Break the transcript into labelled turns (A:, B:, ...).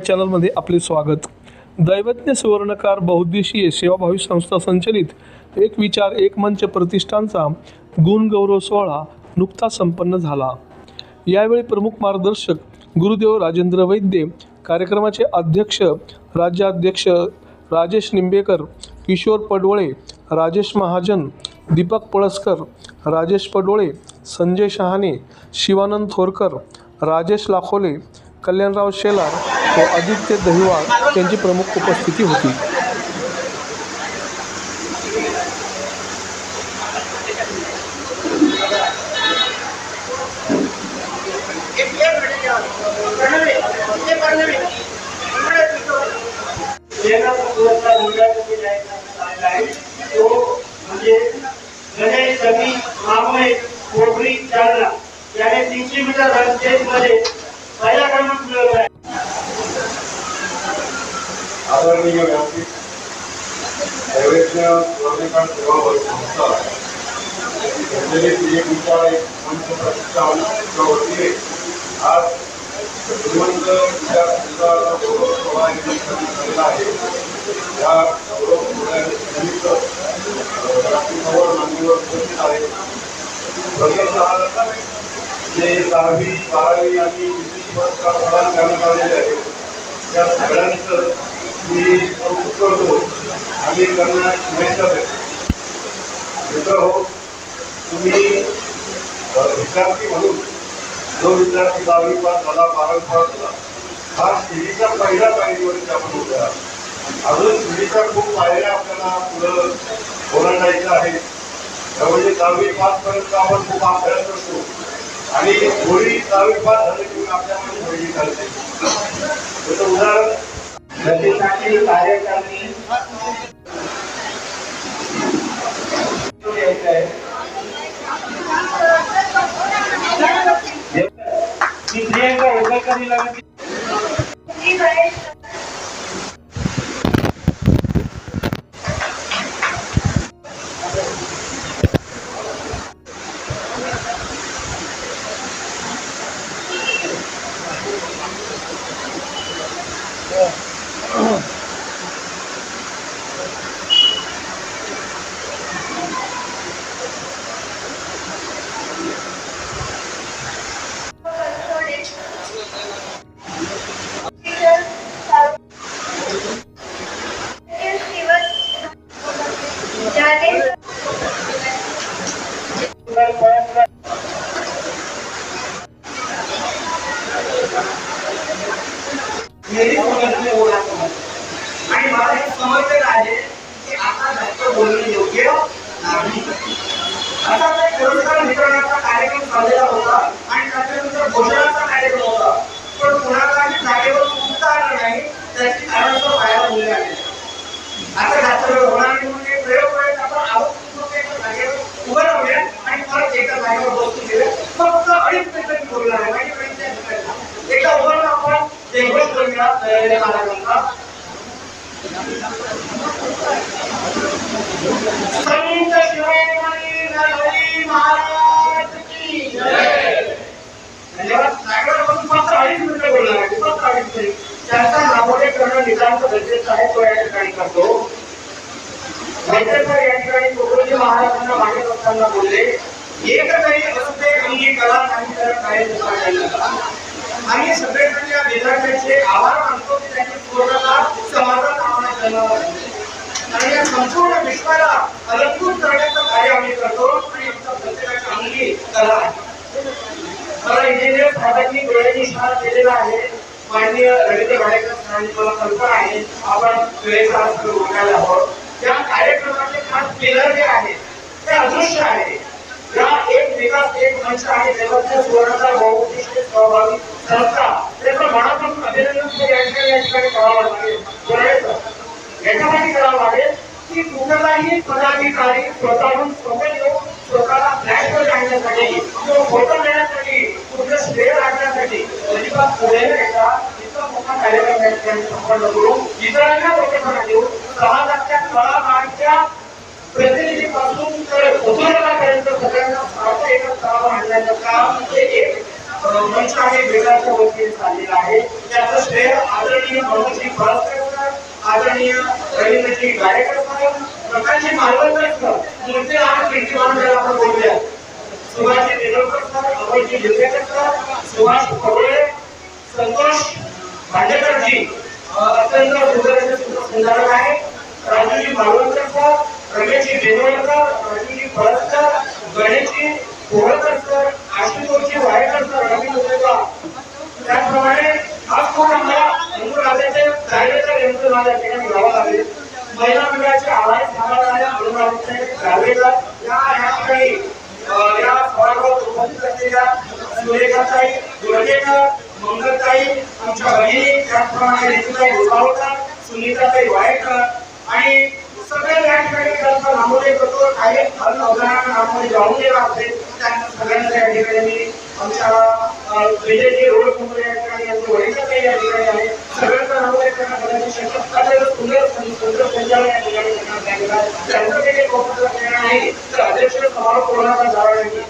A: चॅनलमध्ये आपले स्वागत. दैवज्ञ सुवर्णकार बहुद्देशीय सेवाभावी संस्था संचलित एक विचार एक मंच प्रतिष्ठानचा गुणगौरव सोहळा नुकताच संपन्न झाला. यावेळी प्रमुख मार्गदर्शक गुरुदेव राजेंद्र वैद्य कार्यक्रमाचे अध्यक्ष राज्याध्यक्ष राजेश निंबेकर किशोर पडवळे राजेश महाजन दीपक पळसकर राजेश पडोळे संजय शहाणे शिवानंद थोरकर राजेश लाखोले कल्याणराव शेलार व आदित्य दहिवाळ यांची प्रमुख उपस्थिती होती.
B: तो म्हणजे गणेश रवी मामळे कोपरी जालना याने तीनशे मीटर रनमध्ये पहिला क्रमांक मिळवला आहे
C: आदरणीय व्यासपीठ दैवेज्ञ सेवा संस्था एक विचार एक मंच प्रतिष्ठान वतीने आज श्रीमंत विचार गौरव सोहळा आयोजित आहे. या गौरव सोहळ्यानिमित्त राष्ट्रीय मान्यवर उपस्थित आहेत जे दहावी बारावी आणि प्रदान करण्यात आलेले आहेत. त्या सगळ्यांचं मी कौतुक करतो आणि त्यांना शुभेच्छा देतो मित्र हो तुम्ही विद्यार्थी म्हणून जो विद्यार्थी दहावी पास झाला बारावी पास झाला हा शिडीच्या पहिल्या पायरीवरती आपण उभे आहात अजून शिडीच्या खूप पायऱ्या आपल्याला पुढं ओलांडायच्या आहेत त्यामुळे दहावी पास पर्यंत आपण खूप अभ्यास करतो आणि थोडी दहावी पास झाली की आपल्याला होळी चालते. त्याचं उदाहरण
B: प्रतिष्ठानचे कार्यकारिणी द्यायचं आहे. मी प्रियंका उदयकरीला आणि मला हे समजलेलं आहे की आता जास्त बोलणं योग्य नाही. आता ते पुरस्कार वितरणाचा कार्यक्रम चाललेला होता आणि त्याच्यानंतर भोजनाचा कार्यक्रम होता पण कुणालाही जागेवर उठता आलं नाही त्याची कारण तो व्हायला मिळाले आता जास्त वेळ होणार नाही म्हणून एक प्रयोग करायचा आपण आहोत एका जागेवर उभं राहूया आणि परत एका जागेवर बसून घेऊया फक्त अडीच मिनिटं बोलणार आहे म्हणजे काही नाही. एकदा उभं राहून आपण देवघर करूया तयारी महाराजांचा संत शिरोमणी नरहरी महाराज की जय. जेव्हा जागेवर बसून फक्त अडीच मिनिटं बोलणार आहे, त्यांचा नामोदय करणं नितांत गरजेचं आहे तो या ठिकाणी करतो. वैद्यकर या ठिकाणी तुकडोजी महाराजांना मागे असताना बोलले एक तरी असते अंगी कला नाही तर काय आणि सगळेजण या विद्यार्थ्यांचे आभार मानतो की त्यांनी पूर्णतः समाजात आम्हाला जन्म दिला. आणि या संपूर्ण विश्वाला अलंकृत करण्याचं कार्य आम्ही करतो आणि आमचा प्रत्येकाची अंगी कला आहे. मला इंजिनियर साहेबांनी वेळेने इशारा केलेला आहे. माननीय रवींद्र भाडेकर सरांनी मला कल्पना आहे आपण वेळेचा आज बघायला हवं. या कार्यक्रमाचे खास पिलर जे आहे ते अदृश्य आहे. या एक विकास एक मंच आहे जगातल्या सुवर्णाचा बहुउद्देशीय सहभागी संस्था त्याचं मनापासून अभिनंदन हे या ठिकाणी करावं लागेल. बोलायचं याच्यासाठी करावं लागेल की कुठलाही पदाधिकारी स्वतःहून स्वतः येऊन स्वतःला फ्लॅटवर आणण्यासाठी किंवा फोटो देण्यासाठी कुठलं श्रेय राखण्यासाठी अजिबात पुढे इतका मोठा कार्यक्रम संपन्न इतरांना कलाकारांच्या प्रतिनिधीपासून तर उद्योगापर्यंत सगळ्यांना एका स्तरावर आणण्याचं काम हे एक मंच आहे वेगळ्याच्या वतीने चाललेलं आहे. त्याचं श्रेय आदरणीय फळकर सर आदरणीय रवींद्रजी गाडेकर प्रकाशजी मालवणकर सर मूर्ती आणि कीर्तिमान आपण बोलूया सुभाषजी निरोकर सर अभयजी भांडेकरजी अत्यंत सुंदर आहे. राजूजी मालवणकर सर रमेशजी बेनवलकर राजूजी भरतकर गणेशजी कोहळकर सर आशुतोषजी वायकर सर रवी मुंबईकर त्याचप्रमाणे आज कोण आम्हाला हिंदू राजाचे कार्यकर हिंदू राजा ठिकाणी घ्यावं लागेल. महिला मंडळाचे आवाज सांभाळणाऱ्या अनुराधाचे गावेकर या या ठिकाणी या सभागृहात उपस्थित असलेल्या सुरेखाताई दुर्गेकर मंगलताई आमच्या बहिणी त्याचप्रमाणे ऋतुताई गोसावकर सुनीताताई वायकर आणि सगळे या ठिकाणी त्यांचा नामोदय करतो. काही अन्न अवधानांना नामोदय जाऊन गेला होते. त्यांना सगळ्यांना या ठिकाणी मी आमच्या विजयजी रोड कुंभरे या ठिकाणी यांचे वडीलताई या ठिकाणी आहे. सगळ्यांचा नामोदय करण्याची शक्यता सुंदर सुंदर संचालन या ठिकाणी करण्यात त्यांचं जे काही कौतुक आहे तर अध्यक्ष समारोह कोणाचा झाला नाही